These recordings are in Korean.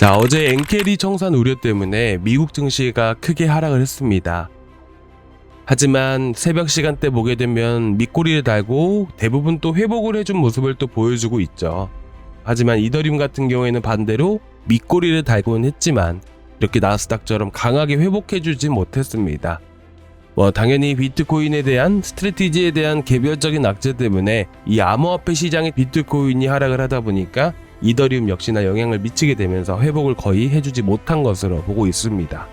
자, 어제 엔캐리 청산 우려 때문에 미국 증시가 크게 하락을 했습니다. 하지만 새벽 시간대 보게 되면 밑꼬리를 달고 대부분 또 회복을 해준 모습을 또 보여주고 있죠. 하지만 이더리움 같은 경우에는 반대로 밑꼬리를 달고는 했지만 이렇게 나스닥처럼 강하게 회복해주지 못했습니다. 뭐 당연히 비트코인에 대한 스트레티지에 대한 개별적인 악재 때문에 이 암호화폐 시장의 비트코인이 하락을 하다 보니까 이더리움 역시나 영향을 미치게 되면서 회복을 거의 해주지 못한 것으로 보고 있습니다.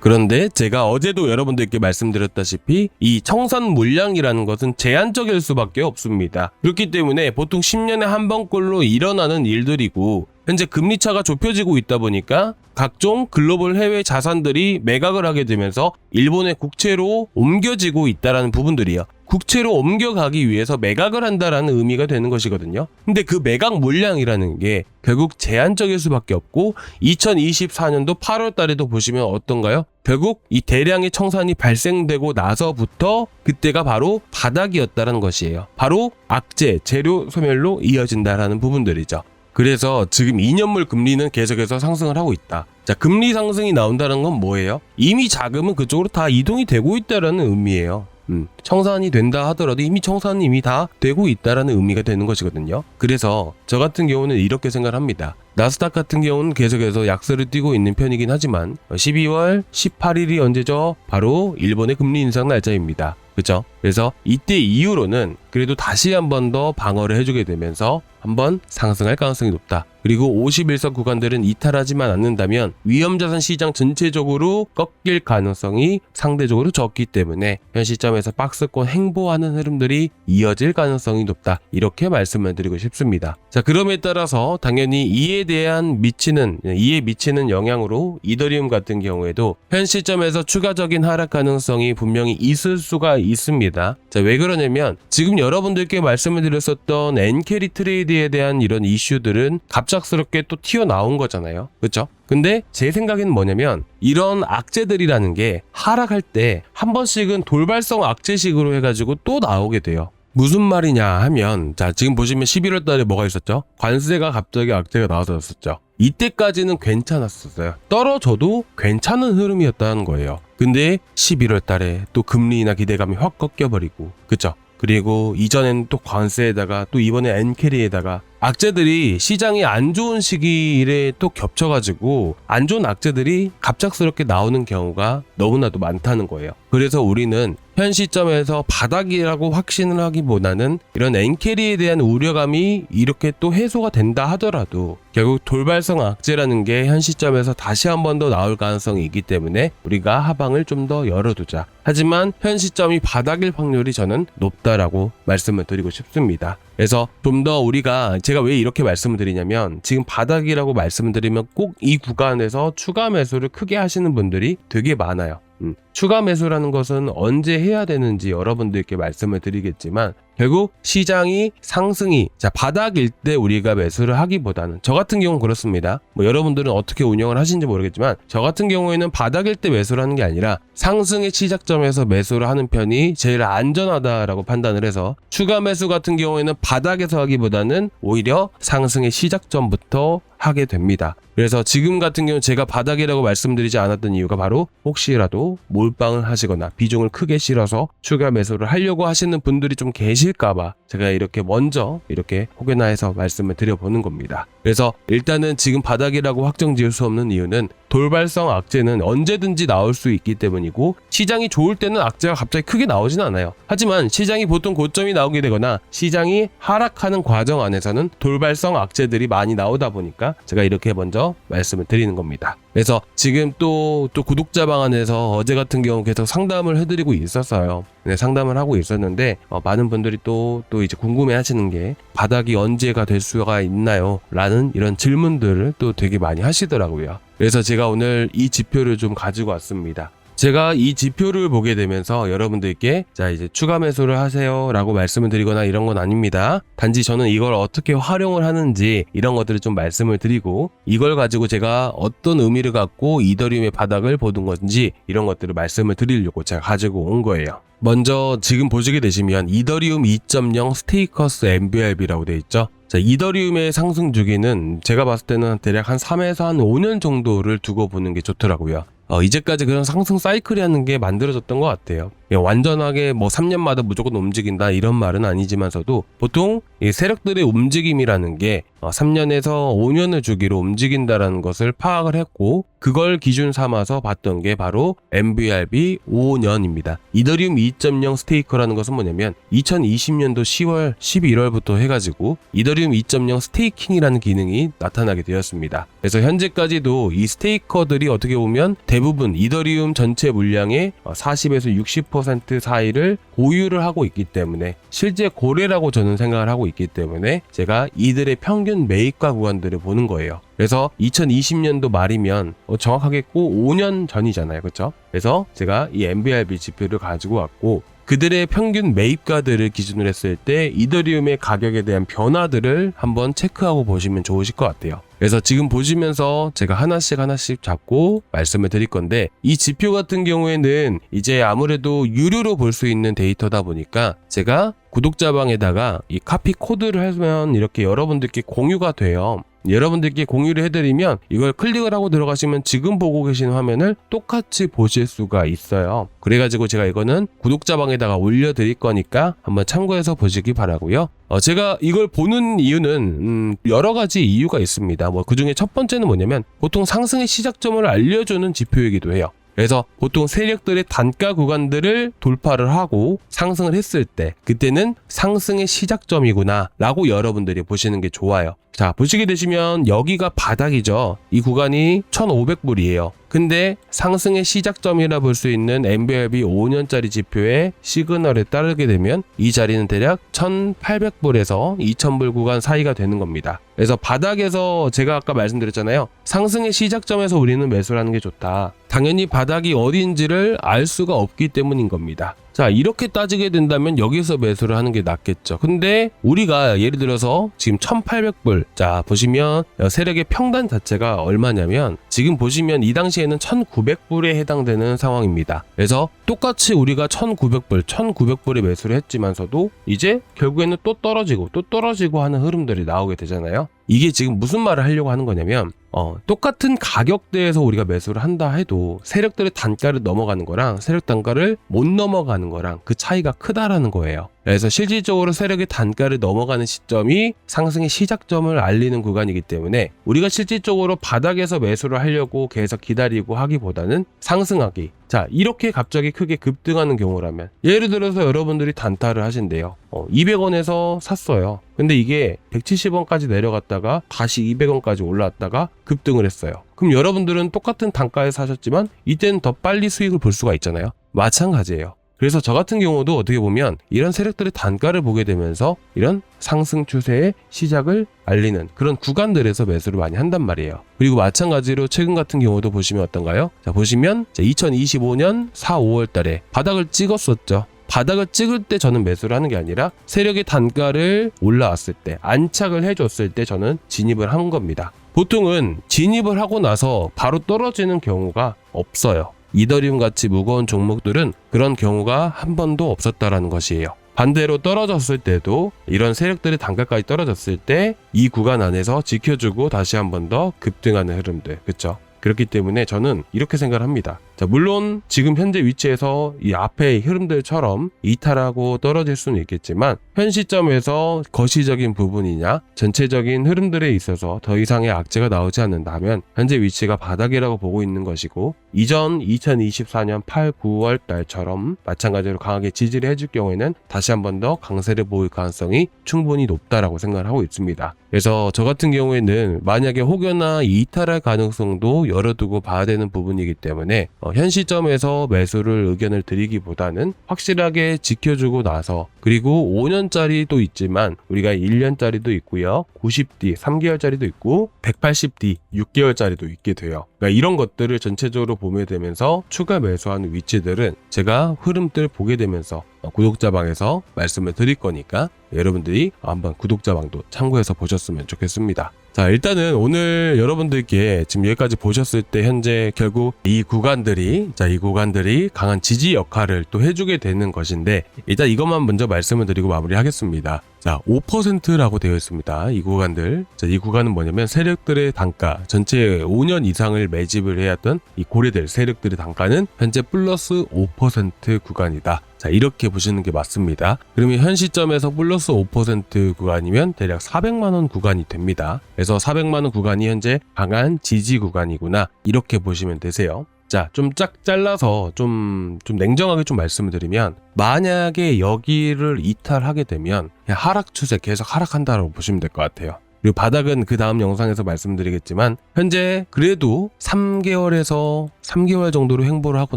그런데 제가 어제도 여러분들께 말씀드렸다시피 이 청산 물량이라는 것은 제한적일 수밖에 없습니다. 그렇기 때문에 보통 10년에 한 번꼴로 일어나는 일들이고 현재 금리차가 좁혀지고 있다 보니까 각종 글로벌 해외 자산들이 매각을 하게 되면서 일본의 국채로 옮겨지고 있다라는 부분들이요. 국채로 옮겨가기 위해서 매각을 한다라는 의미가 되는 것이거든요. 근데 그 매각 물량이라는 게 결국 제한적일 수밖에 없고 2024년도 8월 달에도 보시면 어떤가요? 결국 이 대량의 청산이 발생되고 나서부터 그때가 바로 바닥이었다라는 것이에요. 바로 악재, 재료 소멸로 이어진다라는 부분들이죠. 그래서 지금 2년물 금리는 계속해서 상승을 하고 있다. 자, 금리 상승이 나온다는 건 뭐예요? 이미 자금은 그쪽으로 다 이동이 되고 있다라는 의미예요. 음, 청산이 된다 하더라도 이미 청산이 이미 다 되고 있다라는 의미가 되는 것이거든요. 그래서 저 같은 경우는 이렇게 생각을 합니다. 나스닥 같은 경우는 계속해서 약세를 띄고 있는 편이긴 하지만 12월 18일이 언제죠? 바로 일본의 금리 인상 날짜입니다. 그죠? 그래서 이때 이후로는 그래도 다시 한 번 더 방어를 해주게 되면서 한번 상승할 가능성이 높다. 그리고 51선 구간들은 이탈하지만 않는다면 위험자산 시장 전체적으로 꺾일 가능성이 상대적으로 적기 때문에 현 시점에서 박스권 행보하는 흐름들이 이어질 가능성이 높다. 이렇게 말씀을 드리고 싶습니다. 자, 그럼에 따라서 당연히 이에 대한 미치는 이에 미치는 영향으로 이더리움 같은 경우에도 현 시점에서 추가적인 하락 가능성이 분명히 있을 수가 있습니다. 자, 왜 그러냐면 지금 여러분들께 말씀을 드렸었던 엔캐리 트레이드에 대한 이런 이슈들은 갑작스럽게 또 튀어나온 거잖아요. 그렇죠? 근데 제 생각에는 뭐냐면 이런 악재들이라는 게 하락할 때 한 번씩은 돌발성 악재식으로 해가지고 또 나오게 돼요. 무슨 말이냐 하면 자 지금 보시면 11월 달에 뭐가 있었죠? 관세가 갑자기 악재가 나와졌었죠. 이때까지는 괜찮았었어요. 떨어져도 괜찮은 흐름이었다는 거예요. 근데 11월 달에 또 금리나 기대감이 확 꺾여버리고 그쵸? 그리고 이전엔 또 관세에다가 또 이번에 엔캐리에다가 악재들이 시장이 안 좋은 시기에 또 겹쳐가지고 안 좋은 악재들이 갑작스럽게 나오는 경우가 너무나도 많다는 거예요. 그래서 우리는 현 시점에서 바닥이라고 확신을 하기보다는 이런 엔캐리에 대한 우려감이 이렇게 또 해소가 된다 하더라도 결국 돌발성 악재라는 게 현 시점에서 다시 한 번 더 나올 가능성이 있기 때문에 우리가 하방을 좀 더 열어두자. 하지만 현 시점이 바닥일 확률이 저는 높다라고 말씀을 드리고 싶습니다. 그래서 좀 더 우리가 제가 왜 이렇게 말씀을 드리냐면 지금 바닥이라고 말씀을 드리면 꼭 이 구간에서 추가 매수를 크게 하시는 분들이 되게 많아요. 음, 추가 매수라는 것은 언제 해야 되는지 여러분들께 말씀을 드리겠지만 결국 시장이 상승이 자 바닥일 때 우리가 매수를 하기보다는 저 같은 경우는 그렇습니다. 뭐 여러분들은 어떻게 운영을 하시는지 모르겠지만 저 같은 경우에는 바닥일 때 매수를 하는 게 아니라 상승의 시작점에서 매수를 하는 편이 제일 안전하다라고 판단을 해서 추가 매수 같은 경우에는 바닥에서 하기보다는 오히려 상승의 시작점부터 하게 됩니다. 그래서 지금 같은 경우 제가 바닥이라고 말씀드리지 않았던 이유가 바로 혹시라도 몰빵을 하시거나 비중을 크게 실어서 추가 매수를 하려고 하시는 분들이 좀 계 실까봐 제가 이렇게 먼저 이렇게 혹여나 해서 말씀을 드려보는 겁니다. 그래서 일단은 지금 바닥이라고 확정 지을 수 없는 이유는 돌발성 악재는 언제든지 나올 수 있기 때문이고 시장이 좋을 때는 악재가 갑자기 크게 나오진 않아요. 하지만 시장이 보통 고점이 나오게 되거나 시장이 하락하는 과정 안에서는 돌발성 악재들이 많이 나오다 보니까 제가 이렇게 먼저 말씀을 드리는 겁니다. 그래서 지금 또, 또 구독자 방안에서 어제 같은 경우 계속 상담을 해드리고 있었어요. 네, 상담을 하고 있었는데, 어, 많은 분들이 또, 또 이제 궁금해 하시는 게, 바닥이 언제가 될 수가 있나요? 라는 이런 질문들을 또 되게 많이 하시더라고요. 그래서 제가 오늘 이 지표를 좀 가지고 왔습니다. 제가 이 지표를 보게 되면서 여러분들께 자 이제 추가 매수를 하세요 라고 말씀을 드리거나 이런 건 아닙니다. 단지 저는 이걸 어떻게 활용을 하는지 이런 것들을 좀 말씀을 드리고 이걸 가지고 제가 어떤 의미를 갖고 이더리움의 바닥을 보는 건지 이런 것들을 말씀을 드리려고 제가 가지고 온 거예요. 먼저 지금 보시게 되시면 이더리움 2.0 스테이커스 MBRB라고 되어 있죠. 자, 이더리움의 상승 주기는 제가 봤을 때는 대략 한 3에서 한 5년 정도를 두고 보는 게 좋더라고요. 어, 이제까지 그런 상승 사이클이라는 게 만들어졌던 것 같아요. 예, 완전하게 뭐 3년마다 무조건 움직인다 이런 말은 아니지만서도 보통 이 세력들의 움직임이라는 게 어, 3년에서 5년을 주기로 움직인다라는 것을 파악을 했고 그걸 기준 삼아서 봤던 게 바로 MBRB 5년입니다. 이더리움 2.0 스테이커라는 것은 뭐냐면 2020년도 10월, 11월부터 해가지고 이더리움 2.0 스테이킹이라는 기능이 나타나게 되었습니다. 그래서 현재까지도 이 스테이커들이 어떻게 보면 대부분 이더리움 전체 물량의 40에서 60% 사이를 보유를 하고 있기 때문에 실제 고래라고 저는 생각을 하고 있기 때문에 제가 이들의 평균 매입가 구간들을 보는 거예요. 그래서 2020년도 말이면 어, 정확하게 꼭 5년 전이잖아요. 그렇죠? 그래서 제가 이 MBRB 지표를 가지고 왔고 그들의 평균 매입가들을 기준으로 했을 때 이더리움의 가격에 대한 변화들을 한번 체크하고 보시면 좋으실 것 같아요. 그래서 지금 보시면서 제가 하나씩 하나씩 잡고 말씀을 드릴 건데 이 지표 같은 경우에는 이제 아무래도 유료로 볼 수 있는 데이터다 보니까 제가 구독자방에다가 이 카피 코드를 하면 이렇게 여러분들께 공유가 돼요. 여러분들께 공유를 해드리면 이걸 클릭을 하고 들어가시면 지금 보고 계신 화면을 똑같이 보실 수가 있어요. 그래가지고 제가 이거는 구독자방에다가 올려드릴 거니까 한번 참고해서 보시기 바라고요. 어, 제가 이걸 보는 이유는 음, 여러 가지 이유가 있습니다. 뭐 그중에 첫 번째는 뭐냐면 보통 상승의 시작점을 알려주는 지표이기도 해요. 그래서 보통 세력들의 단가 구간들을 돌파를 하고 상승을 했을 때 그때는 상승의 시작점이구나 라고 여러분들이 보시는 게 좋아요. 자, 보시게 되시면 여기가 바닥이죠. 이 구간이 1,500불이에요. 근데 상승의 시작점이라 볼 수 있는 MBRB 5년짜리 지표의 시그널에 따르게 되면 이 자리는 대략 1,800불에서 2,000불 구간 사이가 되는 겁니다. 그래서 바닥에서 제가 아까 말씀드렸잖아요. 상승의 시작점에서 우리는 매수를 하는 게 좋다. 당연히 바닥이 어디인지를 알 수가 없기 때문인 겁니다. 자, 이렇게 따지게 된다면 여기서 매수를 하는 게 낫겠죠. 근데 우리가 예를 들어서 지금 1800불. 자, 보시면 세력의 평단 자체가 얼마냐면 지금 보시면 이 당시에는 1900불에 해당되는 상황입니다. 그래서 똑같이 우리가 1900불, 1900불에 매수를 했지만서도 이제 결국에는 또 떨어지고 또 떨어지고 하는 흐름들이 나오게 되잖아요. 이게 지금 무슨 말을 하려고 하는 거냐면 어, 똑같은 가격대에서 우리가 매수를 한다 해도 세력들의 단가를 넘어가는 거랑 세력 단가를 못 넘어가는 거랑 그 차이가 크다라는 거예요. 그래서 실질적으로 세력의 단가를 넘어가는 시점이 상승의 시작점을 알리는 구간이기 때문에 우리가 실질적으로 바닥에서 매수를 하려고 계속 기다리고 하기보다는 상승하기. 자, 이렇게 갑자기 크게 급등하는 경우라면 예를 들어서 여러분들이 단타를 하신대요. 어, 200원에서 샀어요. 근데 이게 170원까지 내려갔다가 다시 200원까지 올라왔다가 급등을 했어요. 그럼 여러분들은 똑같은 단가에 사셨지만 이때는 더 빨리 수익을 볼 수가 있잖아요. 마찬가지예요. 그래서 저 같은 경우도 어떻게 보면 이런 세력들의 단가를 보게 되면서 이런 상승 추세의 시작을 알리는 그런 구간들에서 매수를 많이 한단 말이에요. 그리고 마찬가지로 최근 같은 경우도 보시면 어떤가요? 자, 보시면 2025년 4, 5월 달에 바닥을 찍었었죠. 바닥을 찍을 때 저는 매수를 하는 게 아니라 세력의 단가를 올라왔을 때 안착을 해줬을 때 저는 진입을 한 겁니다. 보통은 진입을 하고 나서 바로 떨어지는 경우가 없어요. 이더리움 같이 무거운 종목들은 그런 경우가 한 번도 없었다라는 것이에요. 반대로 떨어졌을 때도 이런 세력들의 단가까지 떨어졌을 때 이 구간 안에서 지켜주고 다시 한 번 더 급등하는 흐름들, 그쵸? 그렇기 때문에 저는 이렇게 생각을 합니다. 자, 물론 지금 현재 위치에서 이 앞의 흐름들처럼 이탈하고 떨어질 수는 있겠지만 현 시점에서 거시적인 부분이냐 전체적인 흐름들에 있어서 더 이상의 악재가 나오지 않는다면 현재 위치가 바닥이라고 보고 있는 것이고 이전 2024년 8, 9월 달처럼 마찬가지로 강하게 지지를 해줄 경우에는 다시 한 번 더 강세를 보일 가능성이 충분히 높다라고 생각을 하고 있습니다. 그래서 저 같은 경우에는 만약에 혹여나 이탈할 가능성도 열어두고 봐야 되는 부분이기 때문에 어, 현 시점에서 매수를 의견을 드리기보다는 확실하게 지켜주고 나서 그리고 5년짜리도 있지만 우리가 1년짜리도 있고요. 90D 3개월짜리도 있고 180D 6개월짜리도 있게 돼요. 그러니까 이런 것들을 전체적으로 보게 되면서 추가 매수하는 위치들은 제가 흐름들 보게 되면서 구독자방에서 말씀을 드릴 거니까 여러분들이 한번 구독자방도 참고해서 보셨으면 좋겠습니다. 자, 일단은 오늘 여러분들께 지금 여기까지 보셨을 때 현재 결국 이 구간들이, 자, 이 구간들이 강한 지지 역할을 또 해주게 되는 것인데, 일단 이것만 먼저 말씀을 드리고 마무리 하겠습니다. 자, 5%라고 되어 있습니다. 이 구간들. 자, 이 구간은 뭐냐면 세력들의 단가, 전체 5년 이상을 매집을 해왔던 이 고래들 세력들의 단가는 현재 플러스 5% 구간이다. 자, 이렇게 보시는 게 맞습니다. 그러면 현 시점에서 플러스 5% 구간이면 대략 400만 원 구간이 됩니다. 그래서 400만 원 구간이 현재 강한 지지 구간이구나. 이렇게 보시면 되세요. 자, 좀짝 잘라서 좀, 좀 냉정하게 좀 말씀을 드리면, 만약에 여기를 이탈하게 되면, 하락 추세 계속 하락한다고 보시면 될 것 같아요. 그리고 바닥은 그 다음 영상에서 말씀드리겠지만, 현재 그래도 3개월에서 3개월 정도로 횡보를 하고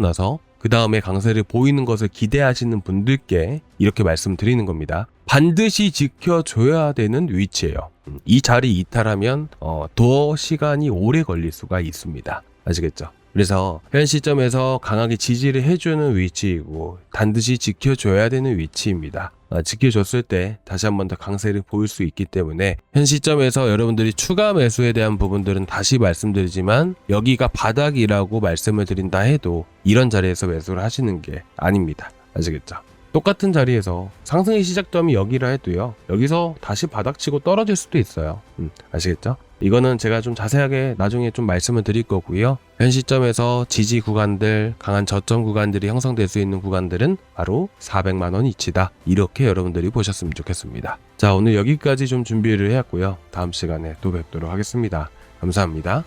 나서, 그 다음에 강세를 보이는 것을 기대하시는 분들께 이렇게 말씀드리는 겁니다. 반드시 지켜줘야 되는 위치예요. 음, 이 자리 이탈하면, 어, 더 시간이 오래 걸릴 수가 있습니다. 아시겠죠? 그래서 현 시점에서 강하게 지지를 해주는 위치이고 반드시 지켜줘야 되는 위치입니다. 아, 지켜줬을 때 다시 한 번 더 강세를 보일 수 있기 때문에 현 시점에서 여러분들이 추가 매수에 대한 부분들은 다시 말씀드리지만 여기가 바닥이라고 말씀을 드린다 해도 이런 자리에서 매수를 하시는 게 아닙니다. 아시겠죠? 똑같은 자리에서 상승의 시작점이 여기라 해도요. 여기서 다시 바닥치고 떨어질 수도 있어요. 음, 아시겠죠? 이거는 제가 좀 자세하게 나중에 좀 말씀을 드릴 거고요. 현 시점에서 지지 구간들, 강한 저점 구간들이 형성될 수 있는 구간들은 바로 400만 원 이치다. 이렇게 여러분들이 보셨으면 좋겠습니다. 자, 오늘 여기까지 좀 준비를 해왔고요. 다음 시간에 또 뵙도록 하겠습니다. 감사합니다.